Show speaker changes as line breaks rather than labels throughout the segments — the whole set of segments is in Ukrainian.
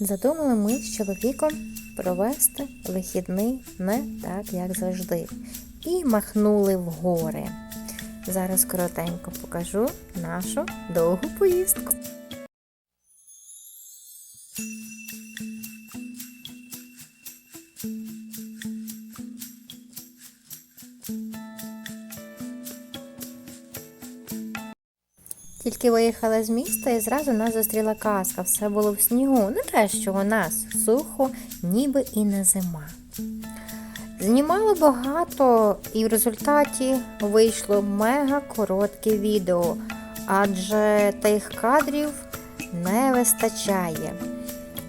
Задумали ми з чоловіком провести вихідний не так, як завжди. І махнули в гори. Зараз коротенько покажу нашу довгу поїздку. Тільки виїхали з міста і зразу нас зустріла казка. Все було в снігу. Не те, що у нас сухо, ніби і не зима. Знімали багато, і в результаті вийшло мега коротке відео, адже тих кадрів не вистачає.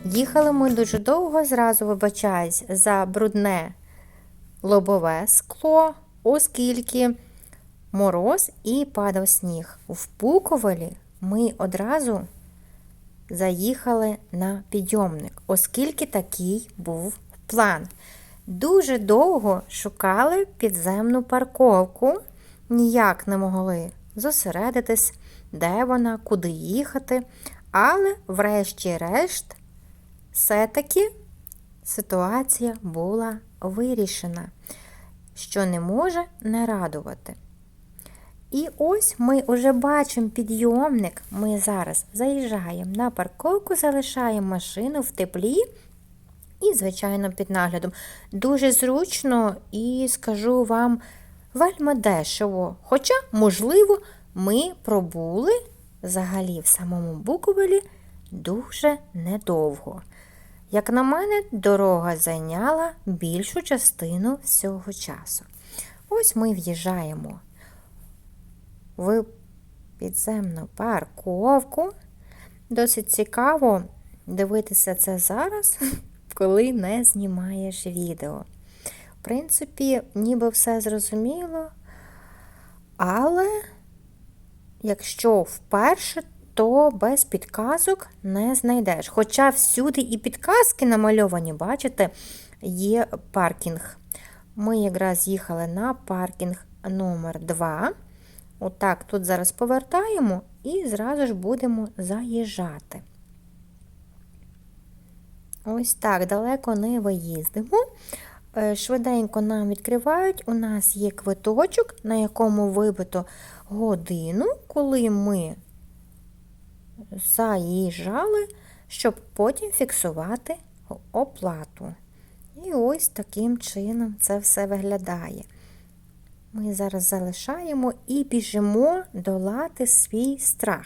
Їхали ми дуже довго, зразу вибачаюсь за брудне лобове скло, оскільки мороз і падав сніг. В Пуковелі ми одразу заїхали на підйомник, оскільки такий був план. Дуже довго шукали підземну парковку, ніяк не могли зосередитись, де вона, куди їхати. Але, врешті-решт, все-таки ситуація була вирішена, що не може не радувати. І ось ми вже бачимо підйомник. Ми зараз заїжджаємо на парковку, залишаємо машину в теплі і, звичайно, під наглядом. Дуже зручно і скажу вам вельми дешево. Хоча, можливо, ми пробули взагалі в самому Буковелі дуже недовго. Як на мене, дорога зайняла більшу частину всього часу. Ось ми в'їжджаємо в підземну парковку. Досить цікаво дивитися це зараз, коли не знімаєш відео. В принципі, ніби все зрозуміло, але якщо вперше, то без підказок не знайдеш. Хоча всюди і підказки намальовані, бачите, є паркінг. Ми якраз їхали на паркінг номер 2 Отак, тут зараз повертаємо і зразу ж будемо заїжджати. Ось так, далеко не виїздимо. Е, Швиденько нам відкривають. У нас є квиточок, на якому вибито годину, коли ми заїжджали, щоб потім фіксувати оплату. І ось таким чином це все виглядає. Ми зараз залишаємо і біжимо долати свій страх.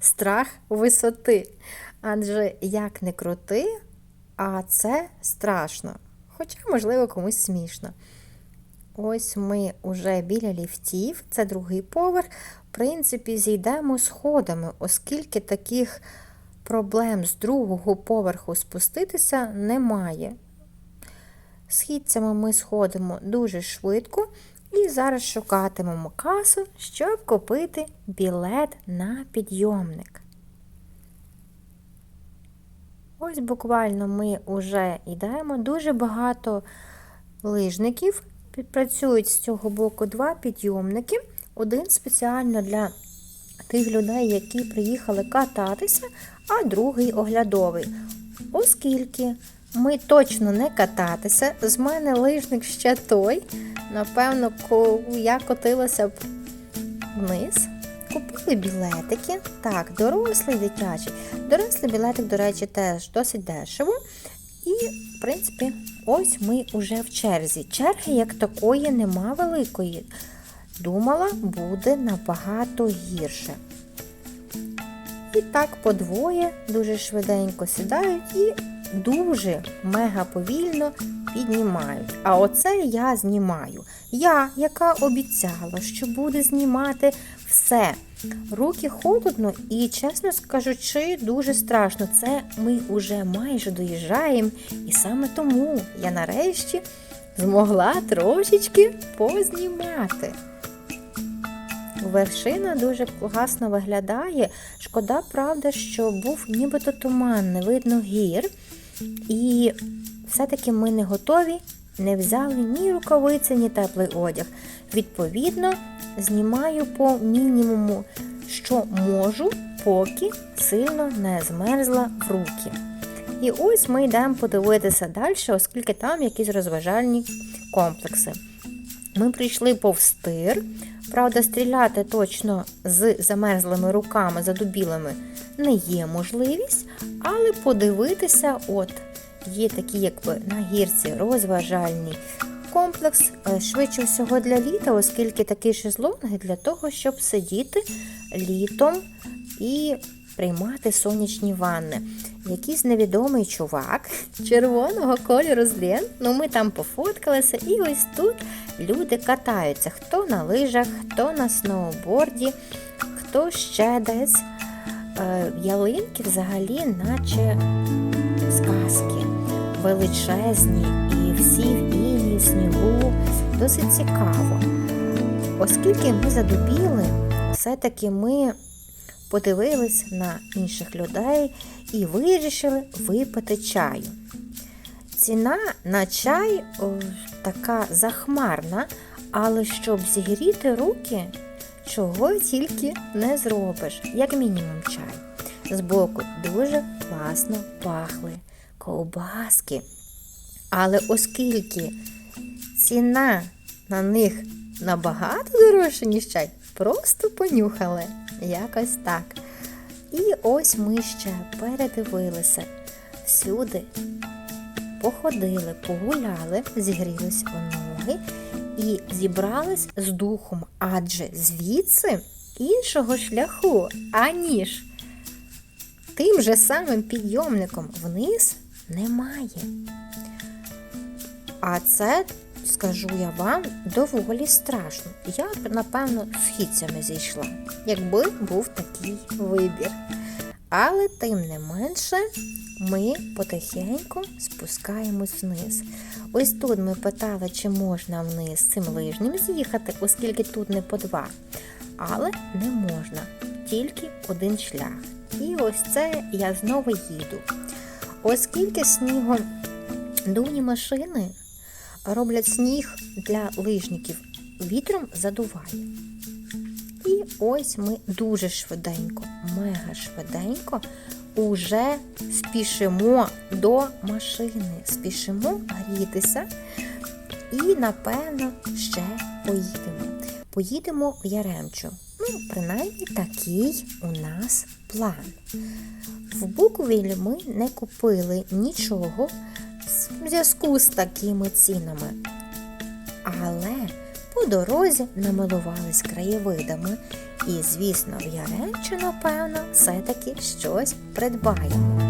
Страх висоти. Адже як не крути, а це страшно. Хоча, можливо, комусь смішно. Ось ми вже біля ліфтів, це другий поверх. В принципі, зійдемо сходами, оскільки таких проблем з другого поверху спуститися немає. Східцями ми сходимо дуже швидко. І зараз шукатимемо касу, щоб купити білет на підйомник. Ось буквально ми вже йдемо. Дуже багато лижників підпрацюють з цього боку два підйомники. Один спеціально для тих людей, які приїхали кататися, а другий оглядовий. Оскільки ми точно не кататися, з мене лижник ще той. Напевно, я котилася б вниз. Купили білетики. Так, дорослий дитячий. Дорослий білетик, до речі, теж досить дешево. І, в принципі, ось ми вже в черзі. Черги, як такої, нема великої. Думала, буде набагато гірше. І так подвоє дуже швиденько сідають і дуже мега повільно піднімають. А оце я знімаю. Я, яка обіцяла, що буде знімати все. Руки холодно і, чесно скажучи, дуже страшно. Це ми вже майже доїжджаємо, і саме тому я нарешті змогла трошечки познімати. Вершина дуже гасно виглядає. Шкода, правда, що був нібито туман, не видно гір. І все-таки ми не готові, не взяли ні рукавиці, ні теплий одяг. Відповідно, знімаю по мінімуму, що можу, поки сильно не змерзла в руки. І ось ми йдемо подивитися далі, оскільки там якісь розважальні комплекси. Ми прийшли повстир. Правда, стріляти точно з замерзлими руками, задубілими не є можливість, але подивитися, от, є такі, якби на гірці розважальний комплекс, е, швидше всього для літа, оскільки такі шезлонги для того, щоб сидіти літом і приймати сонячні ванни. Якийсь невідомий чувак червоного кольору з лент, ну ми там пофоткалися, і ось тут люди катаються. Хто на лижах, хто на сноуборді, хто ще десь. Е, ялинки взагалі, наче сказки, величезні і всі в іні, снігу. Досить цікаво. Оскільки ми задубіли, все-таки ми подивились на інших людей і вирішили випити чаю. Ціна на чай о, така захмарна, але щоб зігріти руки, чого тільки не зробиш, як мінімум чай. Збоку дуже класно пахли ковбаски. Але оскільки ціна на них набагато дорожча, ніж чай, просто понюхали. Якось так. І ось ми ще передивилися всюди, походили, погуляли, зігрілись у ноги і зібрались з духом, адже звідси іншого шляху, аніж тим же самим підйомником вниз немає. А це, скажу я вам, доволі страшно. Я б, напевно, східцями зійшла, якби був такий вибір. Але тим не менше ми потихеньку спускаємось вниз. Ось тут ми питали, чи можна вниз цим лижнім з'їхати, оскільки тут не по два. Але не можна, тільки один шлях. І ось це я знову їду. Оскільки снігом думні машини роблять сніг для лижників, вітром задуває. І ось ми дуже швиденько, мега швиденько уже спішимо до машини, спішимо грітися і, напевно, ще поїдемо. Поїдемо в Яремчу. Ну, принаймні, такий у нас план. В Буковілі ми не купили нічого в зв'язку з такими цінами. Але по дорозі намилувались краєвидами, і, звісно, в Яремчу, напевно, все-таки щось придбаємо.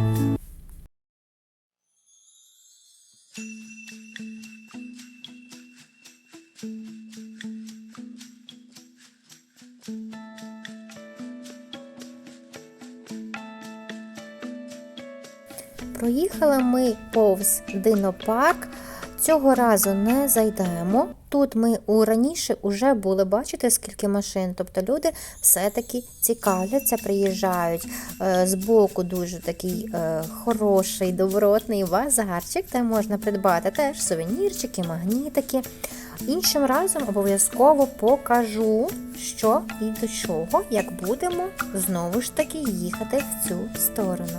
Повз динопарк. Цього разу не зайдемо. Тут ми у раніше вже були, бачите, скільки машин. Тобто люди все-таки цікавляться, приїжджають. Е, Збоку дуже такий е, хороший, добротний базарчик, де можна придбати теж сувенірчики, магнітики. Іншим разом обов'язково покажу, що і до чого, як будемо знову ж таки їхати в цю сторону.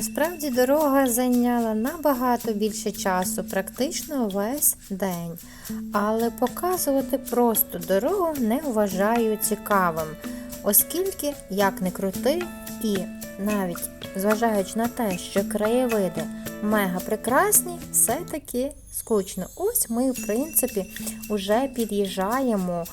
Насправді дорога зайняла набагато більше часу, практично весь день. Але показувати просто дорогу не вважаю цікавим, Оскільки, як не крути, і навіть зважаючи на те, що краєвиди мега прекрасні, все-таки скучно. Ось ми, в принципі, вже під'їжджаємо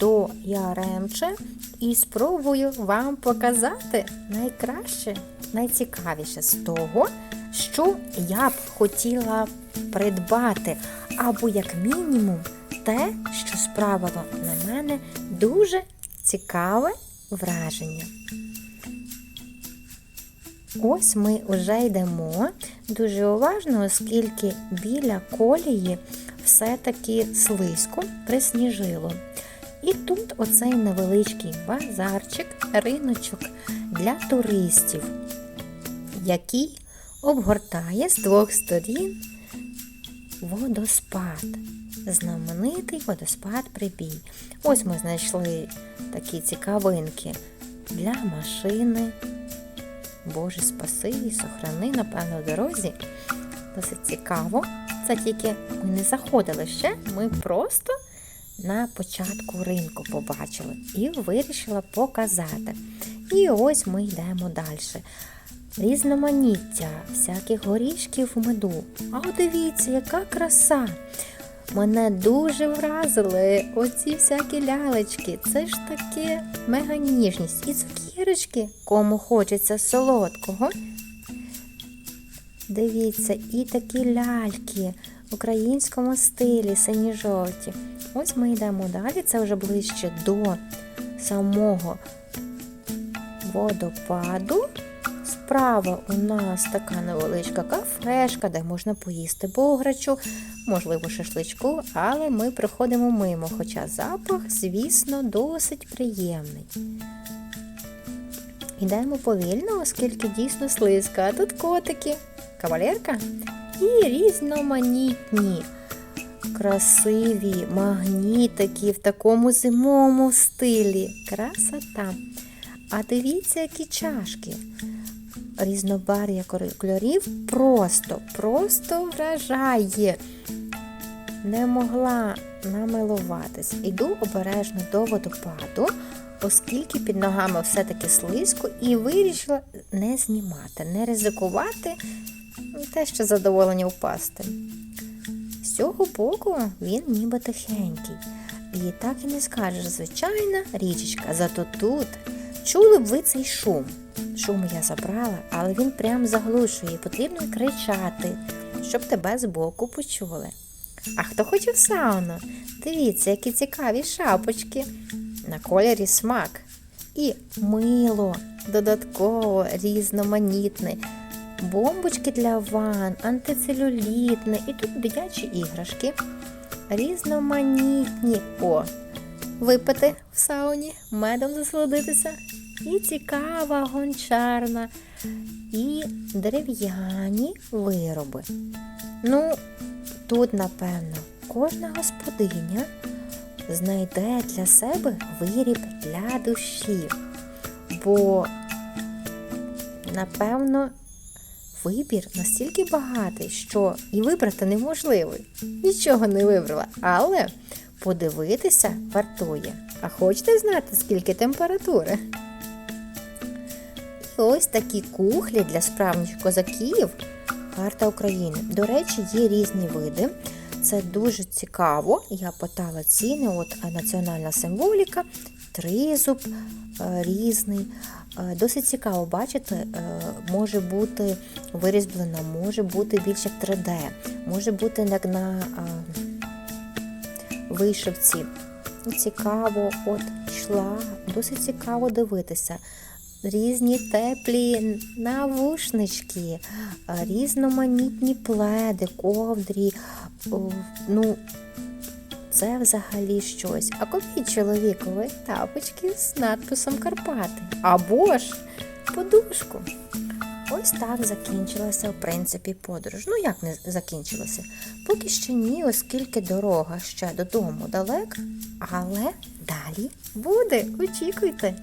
до Яремче і спробую вам показати найкраще, найцікавіше з того, що я б хотіла придбати, або, як мінімум, те, що справило на мене дуже цікаве враження. Ось ми вже йдемо дуже уважно, оскільки біля колії все-таки слизько присніжило. І тут оцей невеличкий базарчик, риночок для туристів, який обгортає з двох сторін водоспад. Знаменитий водоспад прибій. Ось ми знайшли такі цікавинки для машини. Боже, спаси і сохрани, напевно, дорозі. Досить цікаво. Це тільки ми не заходили ще, ми просто на початку ринку побачили і вирішила показати. І ось ми йдемо далі. Різноманіття всяких горішків в меду. А дивіться, яка краса! Мене дуже вразили оці всякі лялечки. Це ж таке мега ніжність. І цукірочки, кому хочеться солодкого. Дивіться, і такі ляльки в українському стилі сині-жовті. Ось ми йдемо далі, це вже ближче до самого водопаду. Справа у нас така невеличка кафешка, де можна поїсти бограчу, можливо, шашличку, але ми проходимо мимо, хоча запах, звісно, досить приємний. Йдемо повільно, оскільки дійсно слизька. А тут котики, кавалерка і різноманітні, красиві магнітики в такому зимовому стилі. Красота. А дивіться, які чашки. Різнобар'я кольорів просто, просто вражає. Не могла намилуватись. Іду обережно до водопаду, оскільки під ногами все-таки слизько, і вирішила не знімати, не ризикувати те, що задоволення впасти. З цього боку він ніби тихенький. І так і не скажеш, звичайна річечка, зато тут чули б ви цей шум. Шум я забрала, але він прям заглушує, потрібно кричати, щоб тебе збоку почули. А хто хоче в сауну? Дивіться, які цікаві шапочки. На кольорі смак. І мило додатково різноманітне. Бомбочки для ван, антицелюлітне. І тут дитячі іграшки. Різноманітні. О, випити в сауні, медом засолодитися. І цікава гончарна, і дерев'яні вироби. Ну, тут, напевно, кожна господиня знайде для себе виріб для душі. Бо, напевно, вибір настільки багатий, що і вибрати неможливо. Нічого не вибрала, але подивитися вартує. А хочете знати, скільки температури? І ось такі кухлі для справжніх козаків. Карта України. До речі, є різні види. Це дуже цікаво. Я питала ціни, от е, національна символіка, тризуб е, різний. Е, Досить цікаво, бачите, е, може бути вирізблена, може бути більш як 3D, може бути як на е, вишивці. Цікаво, от йшла, досить цікаво дивитися. Різні теплі навушнички, різноманітні пледи, ковдрі. Ну, це взагалі щось. А купіть чоловікові тапочки з надписом Карпати. Або ж подушку. Ось так закінчилася, в принципі, подорож. Ну, як не закінчилася? Поки ще ні, оскільки дорога ще додому далека, але далі буде. Очікуйте.